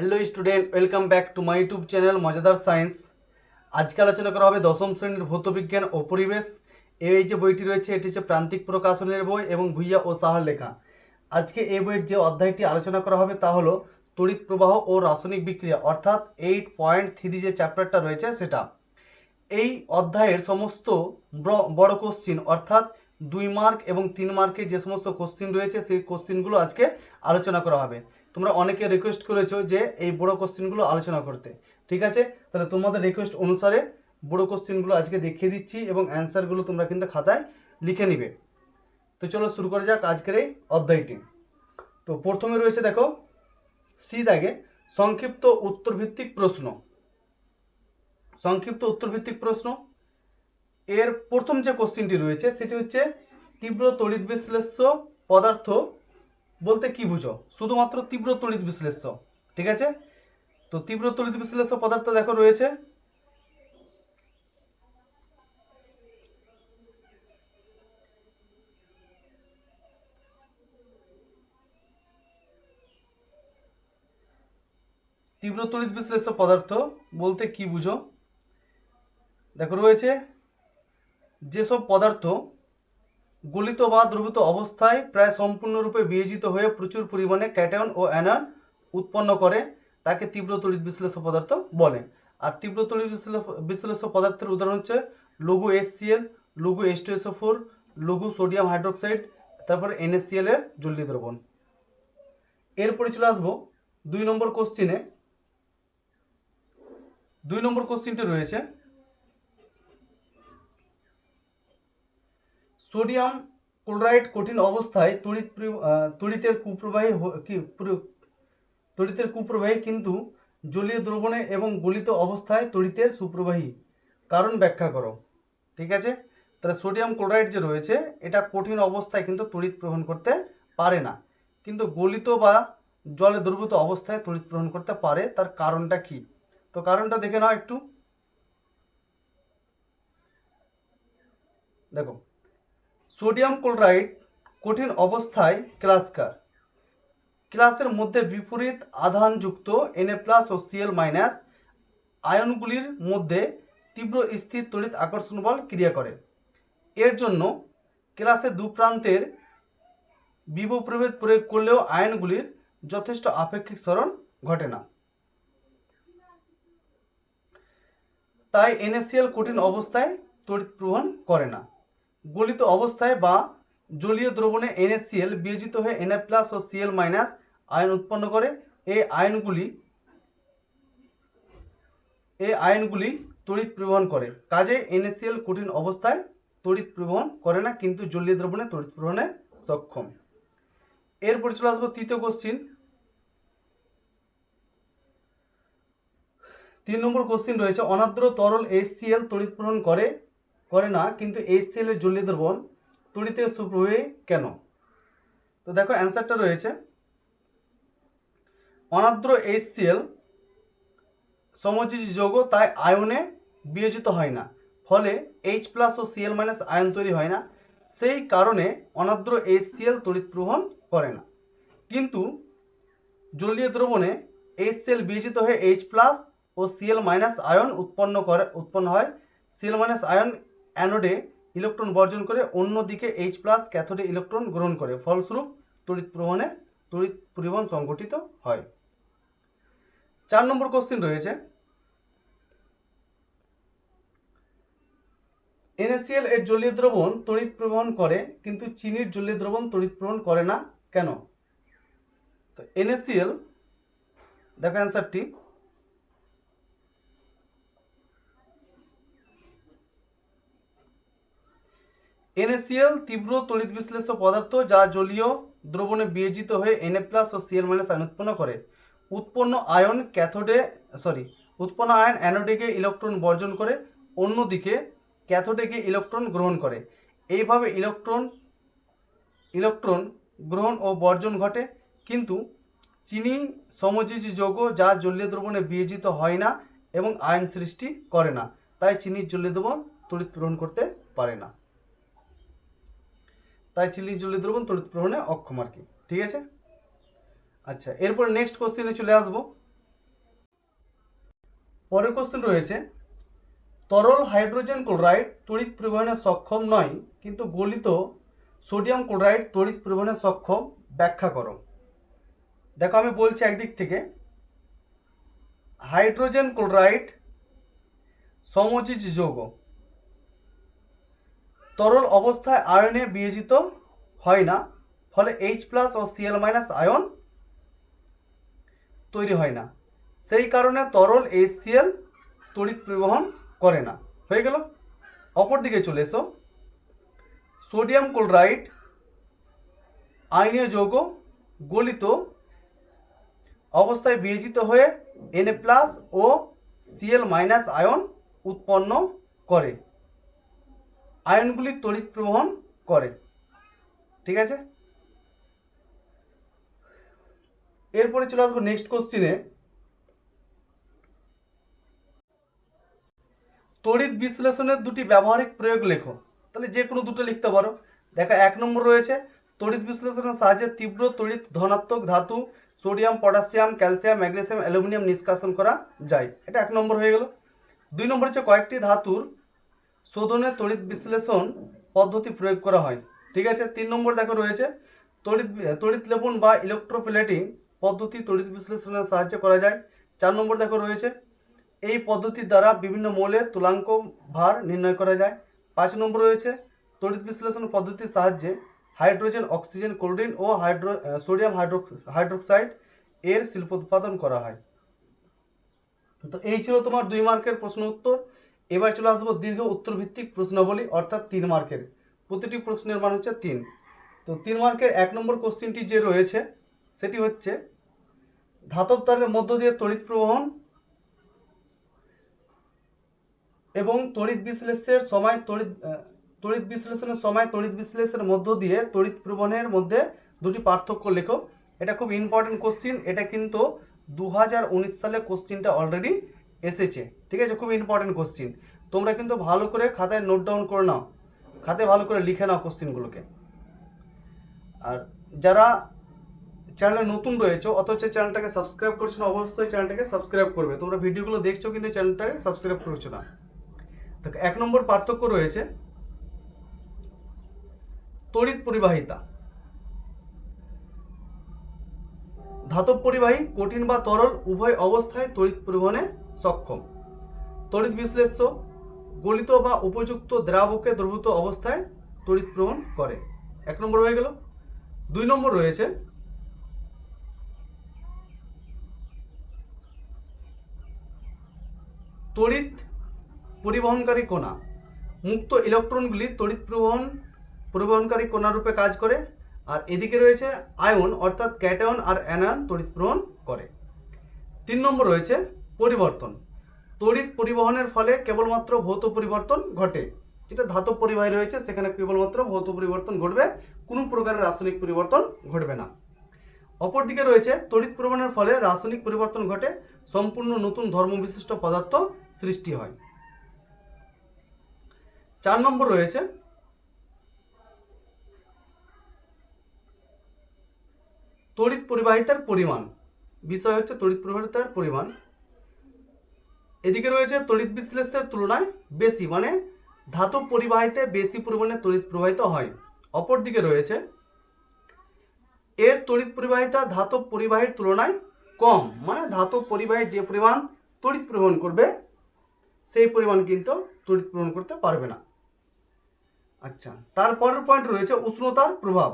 Hello student welcome back to my YouTube channel মজাদার science আজকে আলোচনা করা হবে দশম শ্রেণির ভৌতবিজ্ঞান ও পরিবেশ। এই যে বইটি রয়েছে, এটি হচ্ছে প্রান্তিক প্রকাশনের বই এবং ভুইয়া ও সাহার লেখা। আজকে এই বইয়ের যে অধ্যায়টি আলোচনা করা হবে তা হলো তড়িৎ প্রবাহ ও রাসায়নিক বিক্রিয়া, অর্থাৎ এইট পয়েন্ট থ্রি যে চ্যাপ্টারটা রয়েছে সেটা। এই অধ্যায়ের সমস্ত বড় কোশ্চিন অর্থাৎ দুই মার্ক এবং তিন মার্কে যে সমস্ত কোশ্চিন রয়েছে, সেই কোশ্চিনগুলো আজকে আলোচনা করা হবে। তোমরা অনেকে রিকোয়েস্ট করেছ যে এই বড় কোশ্চিনগুলো আলোচনা করতে। ঠিক আছে? তাহলে তোমাদের রিকোয়েস্ট অনুসারে বড় কোশ্চিনগুলো আজকে দেখিয়ে দিচ্ছি এবং অ্যান্সারগুলো তোমরা কিন্তু খাতায় লিখে নিবে। তো চলো শুরু করা যাক আজকের এই অধ্যায়টি। তো প্রথমে রয়েছে দেখো সি দাগে সংক্ষিপ্ত উত্তরভিত্তিক প্রশ্ন। সংক্ষিপ্ত উত্তরভিত্তিক প্রশ্ন। এর প্রথম যে কোশ্চিনটি রয়েছে, সেটি হচ্ছে তীব্র তড়িৎ বিশ্লেষ্য পদার্থ বলতে কি বুঝো? শুধুমাত্র তীব্র তড়িৎ বিশ্লেষ্য, ঠিক আছে? তো তীব্র তড়িৎ বিশ্লেষ্য পদার্থ দেখো রয়েছে। তীব্র তড়িৎ বিশ্লেষ্য পদার্থ বলতে কি বুঝো? দেখো রয়েছে, যেসব পদার্থ গলিত বা দ্রবীত অবস্থায় প্রায় সম্পূর্ণরূপে বিয়োজিত হয়ে প্রচুর পরিমাণে ক্যাটায়ন ও অ্যানায়ন উৎপন্ন করে, তাকে তীব্র তড়িৎ বিশ্লেষ্য পদার্থ বলে। আর তীব্র তড়িৎ বিশ্লেষ- পদার্থের উদাহরণ হচ্ছে লঘু এসসিএল লঘু এস টু এসও ফোর লঘু সোডিয়াম হাইড্রোক্সাইড, তারপর এনএসসিএল এর জলীয় দ্রবণ। এরপরে চলে আসব দুই নম্বর কোশ্চিনে দুই নম্বর কোশ্চিনটি রয়েছে সোডিয়াম ক্লোরাইড কঠিন অবস্থায় তড়িৎ তড়িতের কুপ্রবাহী কি তড়িতের কুপ্রবাহী কিন্তু জলীয় দ্রবণে এবং গলিত অবস্থায় তড়িতের সুপ্রবাহী। কারণ ব্যাখ্যা করো। ঠিক আছে? তাহলে সোডিয়াম ক্লোরাইড যে রয়েছে, এটা কঠিন অবস্থায় কিন্তু তড়িৎ প্রবহন করতে পারে না। কিন্তু গলিত বা জলে দ্রবীত অবস্থায় তড়িৎ প্রবহন করতে পারে। তার কারণটা কি? তো কারণটা দেখে নাও একটু। দেখো সোডিয়াম ক্লোরাইড কঠিন অবস্থায় ক্লাসকার। ক্লাসের মধ্যে বিপরীত আধানযুক্ত এনএ প্লাস ও সিএল মাইনাস আয়নগুলির মধ্যে তীব্র স্থির তড়িৎ আকর্ষণ বল ক্রিয়া করে। এর জন্য ক্লাসের দু প্রান্তের বিভব প্রভেদ প্রয়োগ করলেও আয়নগুলির যথেষ্ট আপেক্ষিক স্মরণ ঘটে না। তাই এনএসিএল কঠিন অবস্থায় তড়িৎ প্রবহন করে না। গলিত অবস্থায় বা জলীয় দ্রবণে এনএসিএল বিয়োজিত হয়ে এনএ প্লাস ও সিএল মাইনাস আয়ন উৎপন্ন করে। এই আয়নগুলি এই আয়নগুলি তড়িৎ প্রবহন করে। কাজে এনএসিএল কঠিন অবস্থায় তড়িৎ প্রবহন করে না, কিন্তু জলীয় দ্রবণে তড়িৎ প্রবহনে সক্ষম। এরপর চলে আসব তৃতীয় কোশ্চিন তিন নম্বর কোশ্চিন রয়েছে অনাদ্র তরল এইচসিএল তড়িৎ প্রবহন করে করে না, কিন্তু এইচসিএল এর জলীয় দ্রবণ তড়িতের সুপ্রবাহী কেন? তো দেখো অ্যান্সারটা রয়েছে। অনাদ্র এইচসিএল সমযোজী যৌগ তাই আয়নে বিয়োজিত হয় না, ফলে এইচ প্লাস ও সিএল মাইনাস আয়ন তৈরি হয় না। সেই কারণে অনাদ্র এইচসিএল তড়িৎ প্রবহন করে না। কিন্তু জলীয় দ্রবণে এইচসিএল বিয়োজিত হয়ে এইচ প্লাস ও সিএল মাইনাস আয়ন উৎপন্ন করে, উৎপন্ন হয়। সিএল মাইনাস আয়ন অ্যানোডে ইলেকট্রন বর্জন করে অন্যদিকে এইচ প্লাস ক্যাথোডে ইলেকট্রন গ্রহণ করে। ফলস্বরূপ, তড়িৎ প্রবহনে তড়িৎ পরিবহন সংঘটিত হয়। চার নম্বর কোশ্চিন রয়েছে। এনএসিএল এর জলীয় দ্রবণ তড়িৎ প্রবহন করে, কিন্তু চিনির জলীয় দ্রবণ তড়িৎ প্রবহন করে না। কেন? তো এনএসিএল দেখো অ্যান্সারটি এনএসিএল তীব্র তড়িৎ বিশ্লেষ্য পদার্থ যা জলীয় দ্রবণে বিয়োজিত হয়ে এনএ প্লাস ও সিএল মাইনাস আয়ন উৎপন্ন করে। উৎপন্ন আয়ন ক্যাথোডে সরি উৎপন্ন আয়ন অ্যানোডেকে ইলেকট্রন বর্জন করে, অন্যদিকে ক্যাথোডেকে ইলেকট্রন গ্রহণ করে। এইভাবে ইলেকট্রন ইলেকট্রন গ্রহণ ও বর্জন ঘটে, কিন্তু চিনি সমযোজী যৌগ যা জলীয় দ্রবণে বিয়োজিত হয় না এবং আয়ন সৃষ্টি করে না, তাই চিনির জলীয় দ্রবণ তড়িৎ প্রেরণ করতে পারে না। তাই চিনির জলীয় দ্রবণ, তড়িৎ প্রবহনে অক্ষম আর কি। ঠিক আছে? আচ্ছা এরপর নেক্সট কোশ্চেনে চলে আসব। পরের কোশ্চেন রয়েছে, তরল হাইড্রোজেন ক্লোরাইড তড়িৎ পরিবহনে সক্ষম নয়, কিন্তু গলিত সোডিয়াম ক্লোরাইড তড়িৎ পরিবহনে সক্ষম, ব্যাখ্যা করো। দেখো, আমি বলছি একদিক থেকে, হাইড্রোজেন ক্লোরাইড সমজিজ যৌগ তরল অবস্থায় আয়নে বিয়োজিত হয় না, ফলে এইচ প্লাস ও সিএল মাইনাস আয়ন তৈরি হয় না। সেই কারণে তরল এইচসিএল তড়িৎ পরিবহন করে না। হয়ে গেল। অপর দিকে চলে এসো। সোডিয়াম ক্লোরাইড আয়নীয় যৌগ গলিত অবস্থায় বিয়োজিত হয়ে এন প্লাস ও সিএল মাইনাস আয়ন উৎপন্ন করে। আয়নগুলি তড়িৎ প্রবহন করে। ঠিক আছে? এরপরে চলে আসব নেক্সট কোশ্চিনে তড়িৎ বিশ্লেষণের দুটি ব্যবহারিক প্রয়োগ লেখো। তাহলে যে কোনো দুটো লিখতে পারো। দেখো, এক নম্বর রয়েছে, তড়িৎ বিশ্লেষণের সাহায্যে তীব্র তড়িৎ ধনাত্মক ধাতু, sodium, potassium, calcium, magnesium, aluminium নিষ্কাশন করা যায়। এটা এক নম্বর হয়ে গেল। দুই নম্বর হচ্ছে কয়েকটি ধাতুর শোধনে তড়িৎ বিশ্লেষণ পদ্ধতি প্রয়োগ করা হয়। ঠিক আছে? তিন নম্বর দেখো রয়েছে। তড়িৎ তড়িৎ লেপন বা ইলেকট্রোফিলেটিং পদ্ধতি তড়িৎ বিশ্লেষণের সাহায্যে করা যায়। চার নম্বর দেখো রয়েছে। এই পদ্ধতির দ্বারা বিভিন্ন মৌলের তুলাঙ্ক ভার নির্ণয় করা যায়। পাঁচ নম্বর রয়েছে। তড়িৎ বিশ্লেষণ পদ্ধতির সাহায্যে হাইড্রোজেন, অক্সিজেন, ক্লোরিন ও হাইড্রো সোডিয়াম হাইড্রো হাইড্রোক্সাইড এর শিল্প উৎপাদন করা হয়। তো এই ছিল তোমার দুই মার্কের প্রশ্ন উত্তর। এবার চলে আসব দীর্ঘ উত্তর ভিত্তিক প্রশ্নাবলী, অর্থাৎ তিন মার্কের। প্রতিটি প্রশ্নের মান হচ্ছে তিন। তো তিন মার্কের এক নম্বর কোশ্চেনটি যে রয়েছে, সেটি হচ্ছে, ধাতব তারের মধ্য দিয়ে তড়িৎ প্রবহন এবং তড়িৎ বিশ্লেষের সময় তড়িৎ তড়িৎ বিশ্লেষণের সময় তড়িৎ বিশ্লেষণের মধ্য দিয়ে তড়িৎ প্রবহনের মধ্যে দুটি পার্থক্য লেখো। এটা খুব ইম্পর্টেন্ট কোশ্চিন এটা কিন্তু দু হাজার উনিশ সালে কোশ্চিনটা অলরেডি এসেছে, ঠিক আছে? খুব ইম্পর্টেন্ট কোশ্চিন তোমরা কিন্তু ভালো করে খাতায় নোট ডাউন করে নাও। খাতায় ভালো করে লিখে নাও কোশ্চিনগুলোকে আর যারা চ্যানেলে নতুন রয়েছে, অথচ চ্যানেলটাকে সাবস্ক্রাইব করছ না, অবশ্যই চ্যানেলটাকে সাবস্ক্রাইব করবে। তোমরা ভিডিওগুলো দেখছ কিন্তু চ্যানেলটাকে সাবস্ক্রাইব করছ না। তো এক নম্বর পার্থক্য রয়েছে তড়িৎ পরিবাহিতা। ধাতব পরিবাহী কঠিন বা তরল, উভয় অবস্থায় তড়িৎ পরিবহনে সক্ষম। তড়িৎ বিশ্লেষ্য গলিত বা উপযুক্ত দ্রাবকে দ্রবীভূত অবস্থায় তড়িৎ প্রবহন করে। এক নম্বর হয়ে গেল। দুই নম্বর রয়েছে। তড়িৎ পরিবহনকারী কণা। মুক্ত ইলেকট্রনগুলি তড়িৎ পরিবহন, পরিবহনকারী কণা রূপে কাজ করে। আর এদিকে রয়েছে আয়ন, অর্থাৎ ক্যাটায়ন আর অ্যানায়ন তড়িৎ প্রবহন করে। তিন নম্বর রয়েছে। পরিবর্তন। তড়িৎ পরিবহনের ফলে কেবলমাত্র ভৌত পরিবর্তন ঘটে। যেটা ধাতব পরিবাহী রয়েছে, সেখানে কেবলমাত্র ভৌত পরিবর্তন ঘটবে, কোনো প্রকারের রাসায়নিক পরিবর্তন ঘটবে না। অপরদিকে রয়েছে, তড়িৎ প্রবহনের ফলে রাসায়নিক পরিবর্তন ঘটে, সম্পূর্ণ নতুন ধর্মবিশিষ্ট পদার্থ সৃষ্টি হয়। চার নম্বর রয়েছে, তড়িৎ পরিবাহিতার পরিমাণ। বিষয় হচ্ছে তড়িৎ পরিবাহিতার পরিমাণ। এদিকে রয়েছে তড়িৎ বিশ্লেষের তুলনায় বেশি মানে ধাতব পরিবাহিতে বেশি পরিমাণে তড়িৎ প্রবাহিত হয়। অপরদিকে রয়েছে, এর তড়িৎ পরিবাহিতা ধাতব পরিবাহীর তুলনায় কম মানে ধাতব পরিবাহী যে পরিমাণ তড়িৎ প্রবহন করবে, সেই পরিমাণ কিন্তু তড়িৎ প্রবহন করতে পারবে না। আচ্ছা তারপরের পয়েন্ট রয়েছে উষ্ণতার প্রভাব।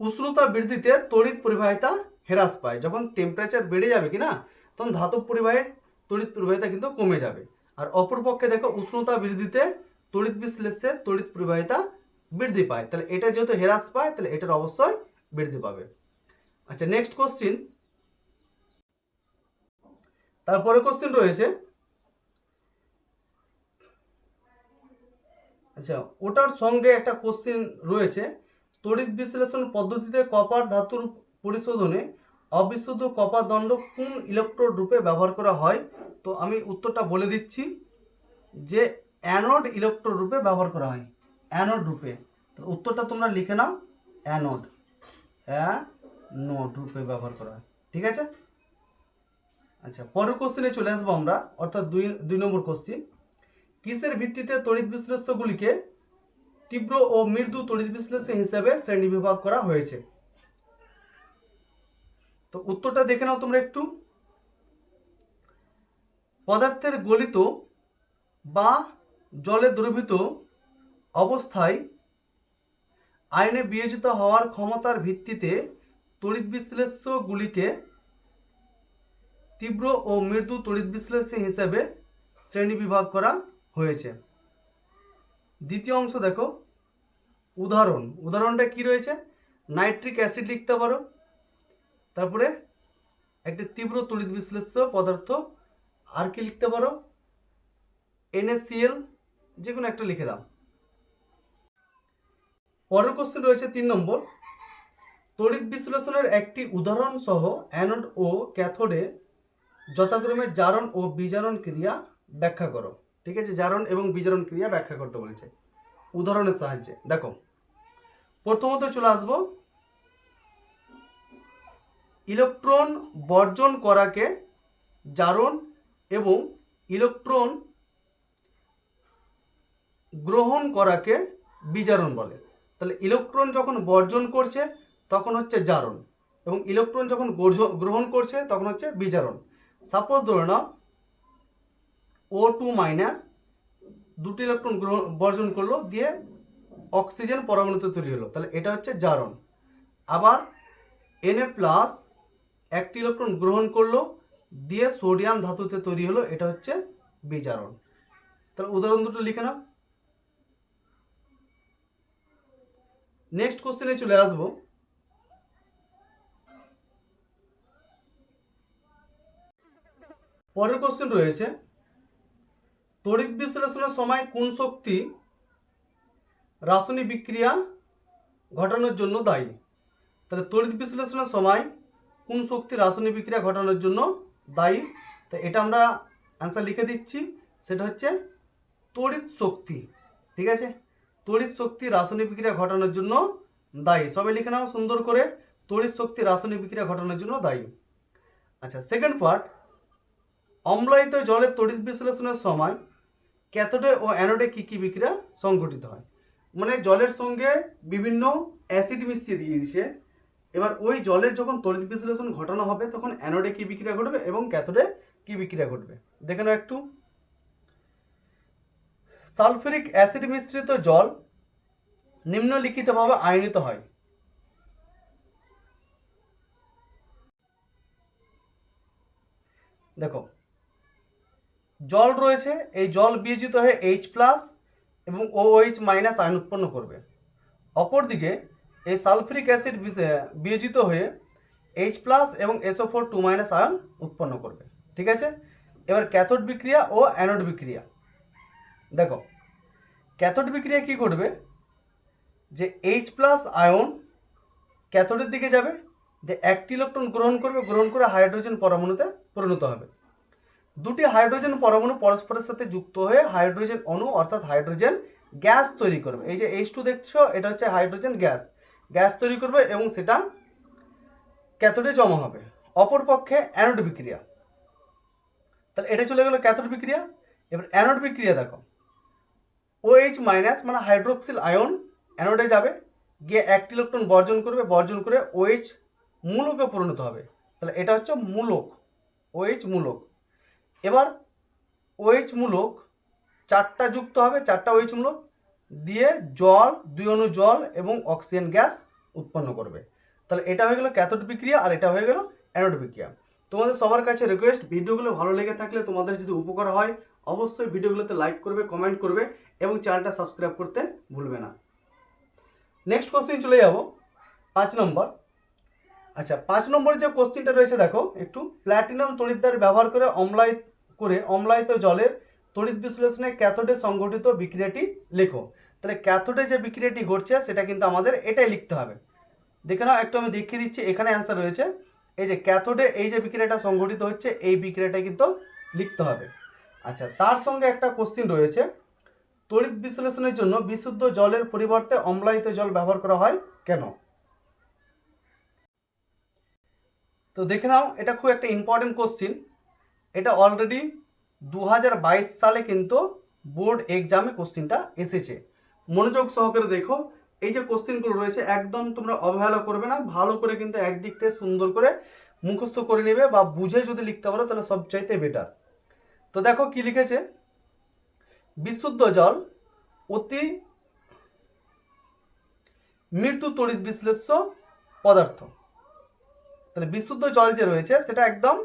উষ্ণতা বৃদ্ধিতে তড়িৎ পরিবাহিতা হ্রাস পায়, যখন টেম্পারেচার বেড়ে যাবে কি না তখন ধাতব পরিবাহীর তড়িৎ প্রবাহিতা কিন্তু কমে যাবে। আর অপরপক্ষে দেখো উষ্ণতা বৃদ্ধিতে তড়িৎ বিশ্লেষে তড়িৎ প্রবাহিতা বৃদ্ধি পায়। তাহলে এটা যেহেতু হ্রাস পায়, তাহলে এটার অবশ্যই বৃদ্ধি পাবে। আচ্ছা নেক্সট কোশ্চিন তারপরে কোশ্চিন রয়েছে। আচ্ছা ওটার সঙ্গে একটা কোশ্চিন রয়েছে। তড়িৎ বিশ্লেষণ পদ্ধতিতে কপার ধাতুর পরিশোধনে অবিশুদ্ধ কপার দণ্ড কোন ইলেকট্রোড রূপে ব্যবহার করা হয়? তো আমি উত্তরটা বলে দিচ্ছি যে অ্যানোড ইলেকট্রোড রূপে ব্যবহার করা হয়। অ্যানোড রূপে। উত্তরটা তোমরা লিখে নাও। অ্যানোড অ্যানোড রূপে ব্যবহার করা হয়। ঠিক আছে? আচ্ছা পরের কোশ্চেনে চলে আসব আমরা। অর্থাৎ দুই দুই নম্বর কোশ্চেন কিসের ভিত্তিতে তড়িৎ বিশ্লেষ্যগুলিকে তীব্র ও মৃদু তড়িৎ বিশ্লেষ্য হিসেবে শ্রেণীবিভাগ করা হয়েছে? তো উত্তরটা দেখে নাও তোমরা একটু। পদার্থের গলিত বা জলে দ্রবীত অবস্থায় আইনে বিয়োজিত হওয়ার ক্ষমতার ভিত্তিতে তড়িৎ বিশ্লেষ্যগুলিকে তীব্র ও মৃদু তড়িৎ বিশ্লেষ্য হিসেবে শ্রেণীবিভাগ করা হয়েছে। দ্বিতীয় অংশ দেখো। উদাহরণ। উদাহরণটা কি রয়েছে? নাইট্রিক অ্যাসিড লিখতে পারো। তারপরে একটি তীব্র তড়িৎ বিশ্লেষ্য পদার্থ আর কি লিখতে পারো? এনএসসিএল যে কোনো একটা লিখে দাও। পরের কোশ্চেন রয়েছে তিন নম্বর। তড়িৎ বিশ্লেষণের একটি উদাহরণ সহ অ্যানোড ও ক্যাথোডে যথাক্রমে জারণ ও বিজারণ ক্রিয়া ব্যাখ্যা করো। ঠিক আছে? জারণ এবং বিজারণ ক্রিয়া ব্যাখ্যা করতে বলেছে। উদাহরণের সাহায্যে। দেখো, প্রথমত চলে আসব ইলেকট্রন বর্জন করাকে জারণ এবং ইলেকট্রন গ্রহণ করাকে বিজারণ বলে। তাহলে ইলেকট্রন যখন বর্জন করছে, তখন হচ্ছে জারণ এবং ইলেকট্রন যখন গ্রহণ করছে, তখন হচ্ছে বিজারণ। সাপোজ ধরে নাও ও টু মাইনাস দুটি ইলেকট্রন গ্রহণ বর্জন করল, দিয়ে অক্সিজেন পরমাণুতে তৈরি হলো। তাহলে এটা হচ্ছে জারণ। আবার এনএ প্লাস একটি ইলেকট্রন গ্রহণ করল, দিয়ে সোডিয়াম ধাতুতে তৈরি হলো, এটা হচ্ছে বিজারণ। তাহলে উদাহরণ দুটো লিখে নাও। নেক্সট কোশ্চেনে চলে আসব। পরের কোশ্চেন রয়েছে, তড়িৎ বিশ্লেষণের সময় কোন শক্তি রাসায়নিক বিক্রিয়া ঘটানোর জন্য দায়ী? তাহলে তড়িৎ বিশ্লেষণের সময় কোন শক্তি রাসায়নিক বিক্রিয়া ঘটানোর জন্য দায়ী? তো এটা আমরা অ্যান্সার লিখে দিচ্ছি। সেটা হচ্ছে তড়িৎ শক্তি, ঠিক আছে? তড়িৎ শক্তি রাসায়নিক বিক্রিয়া ঘটানোর জন্য দায়ী। সবাই লিখে নাও, সুন্দর করে। তড়িৎ শক্তি রাসায়নিক বিক্রিয়া ঘটানোর জন্য দায়ী। আচ্ছা সেকেন্ড পার্ট অম্লায়িত জলের তড়িৎ বিশ্লেষণের সময় ক্যাথোডে ও অ্যানোডে কী কী বিক্রিয়া সংঘটিত হয়? মানে জলের সঙ্গে বিভিন্ন অ্যাসিড মিশিয়ে দিয়ে দিয়েছে। এবার ওই জলের যখন তড়িৎ বিশ্লেষণ ঘটানো হবে, তখন অ্যানোডে কী বিক্রিয়া ঘটবে এবং ক্যাথোডে কী বিক্রিয়া ঘটবে? দেখে নাও একটু। সালফিউরিক অ্যাসিড মিশ্রিত জল নিম্নলিখিতভাবে আয়নিত হয়। দেখো, জল রয়েছে, এই জল বিয়োজিত হয়ে এইচ প্লাস এবং ও এইচ মাইনাস আয়ন উৎপন্ন করবে। অপরদিকে এই সালফিউরিক অ্যাসিড বিয়োজিত হয়ে এইচ প্লাস এবং এসও ফোর টু মাইনাস আয়ন উৎপন্ন করবে। ঠিক আছে? এবার ক্যাথোড বিক্রিয়া ও অ্যানোড বিক্রিয়া। দেখো ক্যাথোড বিক্রিয়া কি ঘটবে যে এইচ প্লাস আয়ন ক্যাথোডের দিকে যাবে, যে একটি ইলেকট্রন গ্রহণ করবে, গ্রহণ করে হাইড্রোজেন পরমাণুতে পরিণত হবে। দুটি হাইড্রোজেন পরমাণু পরস্পরের সাথে যুক্ত হয়ে হাইড্রোজেন অণু অর্থাৎ হাইড্রোজেন গ্যাস তৈরি করবে। এই যে এইচ টু দেখছ, এটা হচ্ছে হাইড্রোজেন গ্যাস গ্যাস তৈরি করবে এবং সেটা ক্যাথোডে জমা হবে। অপরপক্ষে অ্যানোড বিক্রিয়া। তাহলে এটা চলে গেলো ক্যাথোড বিক্রিয়া। এবার অ্যানোড বিক্রিয়া দেখো। ওএইচ মাইনাস মানে হাইড্রোক্সিল আয়ন অ্যানোডে যাবে, গিয়ে একটি ইলেকট্রন বর্জন করবে, বর্জন করে ওএইচ মূলকে পরিণত হবে। তাহলে এটা হচ্ছে মূলক ওএইচ মূলক। এবার ওএইচ মূলক চারটা যুক্ত হবে, চারটা ওএইচ মূলক। দিয়ে জল, দুই অণু জল এবং অক্সিজেন গ্যাস উৎপন্ন করবে। তাহলে এটা হয়ে গেল ক্যাথোড বিক্রিয়া আর এটা হয়ে গেল অ্যানোড বিক্রিয়া। তোমাদের সবার কাছে রিকোয়েস্ট ভিডিওগুলো ভালো লেগে থাকলে তোমাদের যদি উপকার হয়, অবশ্যই ভিডিওগুলোতে লাইক করবে কমেন্ট করবে এবং চ্যানেলটা সাবস্ক্রাইব করতে ভুলবে না। নেক্সট কোশ্চেন চলে যাব। পাঁচ নম্বর। আচ্ছা পাঁচ নম্বর যে কোশ্চেনটা রয়েছে, দেখো, একটু প্ল্যাটিনাম তড়িৎদ্বার ব্যবহার করে অম্লায় করে অম্লায়িত জলের তড়িৎ বিশ্লেষণে ক্যাথোডে সংঘটিত বিক্রিয়াটি লেখো। তাহলে ক্যাথোডে যে বিক্রিয়াটি ঘটছে, সেটা কিন্তু আমাদের এটাই লিখতে হবে। দেখে নাও, একটু আমি দেখিয়ে দিচ্ছি, এখানে অ্যান্সার রয়েছে। এই যে ক্যাথোডে এই যে বিক্রিয়াটা সংঘটিত হচ্ছে, এই বিক্রিয়াটা কিন্তু লিখতে হবে। আচ্ছা তার সঙ্গে একটা কোশ্চিন রয়েছে। তড়িৎ বিশ্লেষণের জন্য বিশুদ্ধ জলের পরিবর্তে অম্লায়িত জল ব্যবহার করা হয় কেন? তো দেখে নাও, এটা খুব একটা ইম্পর্টেন্ট কোশ্চিন এটা অলরেডি দু হাজার বাইশ সালে কিন্তু বোর্ড এক্সামে কোশ্চিনটা এসেছে। মনোযোগ সহকারে দেখো, এই যে কোশ্চিনগুলো রয়েছে, একদম তোমরা অবহেলা করবে না, ভালো করে কিন্তু একদিক থেকে সুন্দর করে মুখস্থ করে নেবে বা বুঝে যদি লিখতে পারো, তাহলে সবচাইতে বেটার তো দেখো কি লিখেছে, বিশুদ্ধ জল অতি মৃত্যু তড়িৎ বিশ্লেষ্য পদার্থ। তাহলে বিশুদ্ধ জল যে রয়েছে, সেটা একদম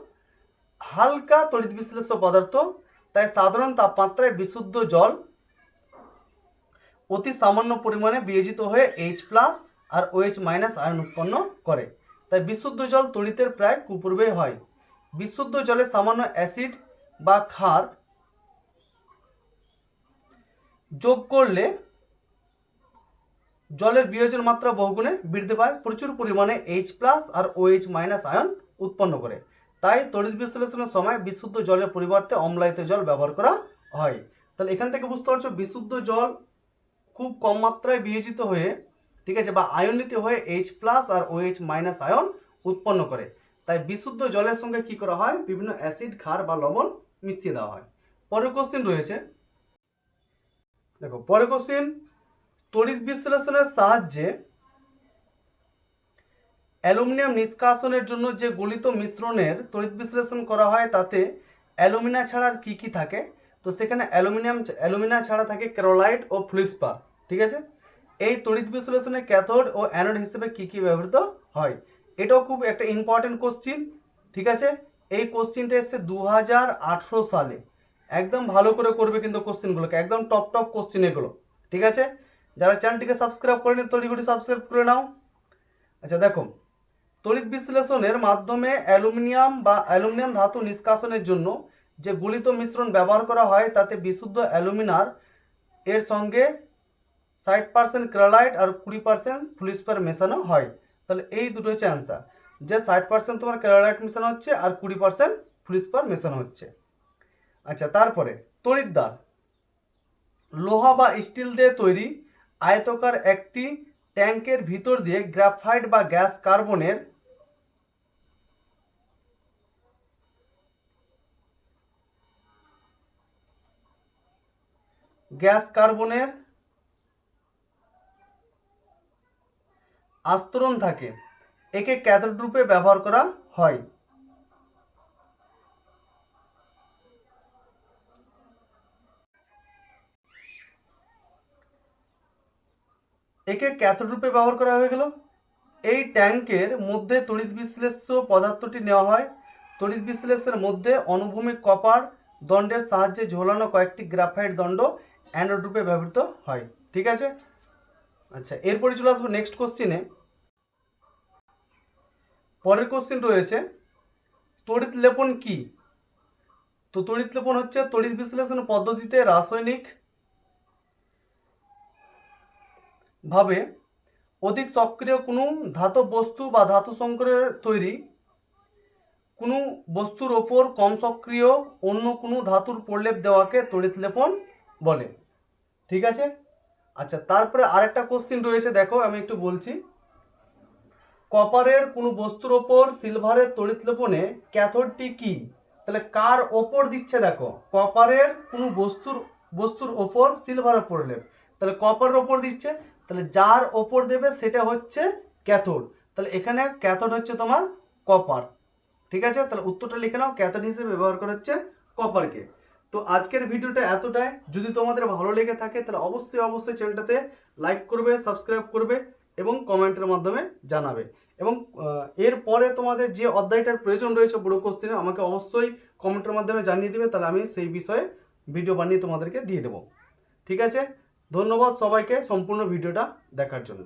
হালকা তড়িৎ বিশ্লেষ্য পদার্থ, তাই সাধারণ তাপমাত্রায় বিশুদ্ধ জল অতি সামান্য পরিমাণে বিয়োজিত হয়ে এইচ প্লাস আর ওএইচ মাইনাস আয়ন উৎপন্ন করে। তাই বিশুদ্ধ জল তড়িতের প্রায় কুপূর্বে হয়। বিশুদ্ধ জলে সামান্য অ্যাসিড বা ক্ষার যোগ করলে জলের বিয়োজন মাত্রা বহুগুণে বৃদ্ধি পায়। প্রচুর পরিমাণে এইচ প্লাস আর ওএইচ মাইনাস আয়ন উৎপন্ন করে। তাই তড়িৎ বিশ্লেষণের সময় বিশুদ্ধ জলের পরিবর্তে অম্লায়িত জল ব্যবহার করা হয়। তাহলে এখান থেকে বুঝতে পারছ, বিশুদ্ধ জল খুব কম মাত্রায় বিয়োজিত হয়ে, ঠিক আছে, বা আয়নিত হয়ে এইচ প্লাস আর ওএইচ মাইনাস আয়ন উৎপন্ন করে। তাই বিশুদ্ধ জলের সঙ্গে কি করা হয়? বিভিন্ন অ্যাসিড, ক্ষার বা লবণ মিশিয়ে দেওয়া হয়। পরের কোশ্চিন রয়েছে। দেখো, পরের কোশ্চিন তড়িৎ বিশ্লেষণের সাহায্যে অ্যালুমিনিয়াম নিষ্কাশনের জন্য যে গলিত মিশ্রণের তড়িৎ বিশ্লেষণ করা হয়, তাতে অ্যালুমিনা ছাড়া আর কী কী থাকে? তো সেখানে অ্যালুমিনিয়াম, অ্যালুমিনা ছাড়া থাকে ক্যারোলাইট ও ফ্লুসপার, ঠিক আছে? এই তড়িৎ বিশ্লেষণে ক্যাথোড ও অ্যানোড হিসেবে কী কী ব্যবহৃত হয়? এটাও খুব একটা ইম্পর্টেন্ট কোশ্চিন ঠিক আছে? এই কোশ্চিনটা এসছে দু হাজার আঠেরো সালে। একদম ভালো করে করবে কিন্তু কোশ্চিনগুলোকে একদম টপ টপ কোশ্চিন এগুলো, ঠিক আছে? যারা চ্যানেলটিকে সাবস্ক্রাইব করেনি তড়িঘড়ি সাবস্ক্রাইব করে নাও। আচ্ছা দেখো তড়িৎ বিশ্লেষণের মাধ্যমে অ্যালুমিনিয়াম বা অ্যালুমিনিয়াম ধাতু নিষ্কাশনের জন্য যে গুলিত মিশ্রণ ব্যবহার করা হয়, তাতে বিশুদ্ধ অ্যালুমিনার এর সঙ্গে ষাট পার্সেন্ট ক্রালাইট আর কুড়ি পার্সেন্ট ফ্লুসপার মেশানো হয়। তাহলে এই দুটো হচ্ছে অ্যান্সার যে ষাট পার্সেন্ট তোমার ক্রালাইট মেশানো হচ্ছে আর কুড়ি পার্সেন্ট ফ্লুসপার মেশানো হচ্ছে। আচ্ছা তারপরে তড়িৎদ্বার লোহা বা স্টিল দিয়ে তৈরি আয়তকার একটি ট্যাঙ্কের ভিতর দিয়ে গ্রাফাইট বা গ্যাস কার্বনের গ্যাস কার্বনের আস্তরণ থাকে। একে ক্যাথোড রূপে ব্যবহার করা হয়। একে ক্যাথোড রূপে ব্যবহার করা হয়ে গেল। এই ট্যাঙ্কের মধ্যে তড়িৎ বিশ্লেষ্য পদার্থটি নেওয়া হয়। তড়িৎ বিশ্লেষণের মধ্যে অনুভূমিক কপার দণ্ডের সাহায্যে ঝোলানো কয়েকটি গ্রাফাইট দণ্ড অ্যানোড রূপে ব্যবহৃত হয়, ঠিক আছে? আচ্ছা এরপরে চলে আসব নেক্সট কোশ্চিনে পরের কোশ্চিন রয়েছে, তড়িৎ লেপন কি? তো তড়িৎ লেপন হচ্ছে তড়িৎ বিশ্লেষণ পদ্ধতিতে রাসায়নিক ভাবে অধিক সক্রিয় কোনো ধাতব বস্তু বা ধাতু সংকরের তৈরি কোনো বস্তুর ওপর কম সক্রিয় অন্য কোনো ধাতুর প্রলেপ দেওয়াকে তড়িৎ লেপন বলে। ঠিক আছে? আচ্ছা তারপরে আরেকটা কোশ্চিন রয়েছে, দেখো, আমি একটু বলছি। কপারের কোনো বস্তুর ওপর সিলভারের তড়িৎ লেপনে ক্যাথোডটি কি? তাহলে কার ওপর দিচ্ছে দেখো? কপারের কোনো বস্তুর বস্তুর ওপর সিলভারের প্রলেপ তাহলে কপারের ওপর দিচ্ছে, তাহলে যার ওপর দেবে সেটা হচ্ছে ক্যাথোড তাহলে এখানে ক্যাথোড হচ্ছে তোমার কপার। ঠিক আছে? তাহলে উত্তরটা লিখে নাও ক্যাথোড হিসেবে ব্যবহার করা হচ্ছে কপারকে। তো আজকের ভিডিওটা এতটাই। যদি তোমাদের ভালো লেগে থাকে, তাহলে অবশ্যই অবশ্যই চ্যানেলটাতে লাইক করবে সাবস্ক্রাইব করবে এবং কমেন্টের মাধ্যমে জানাবে। এবং এরপরে তোমাদের যে অধ্যায়টার প্রয়োজন রয়েছে বড় কোশ্চেনে আমাকে অবশ্যই কমেন্টের মাধ্যমে জানিয়ে দেবে, তাহলে আমি সেই বিষয়ে ভিডিও বানিয়ে তোমাদেরকে দিয়ে দেবো। ঠিক আছে? ধন্যবাদ সবাইকে সম্পূর্ণ ভিডিওটা দেখার জন্য।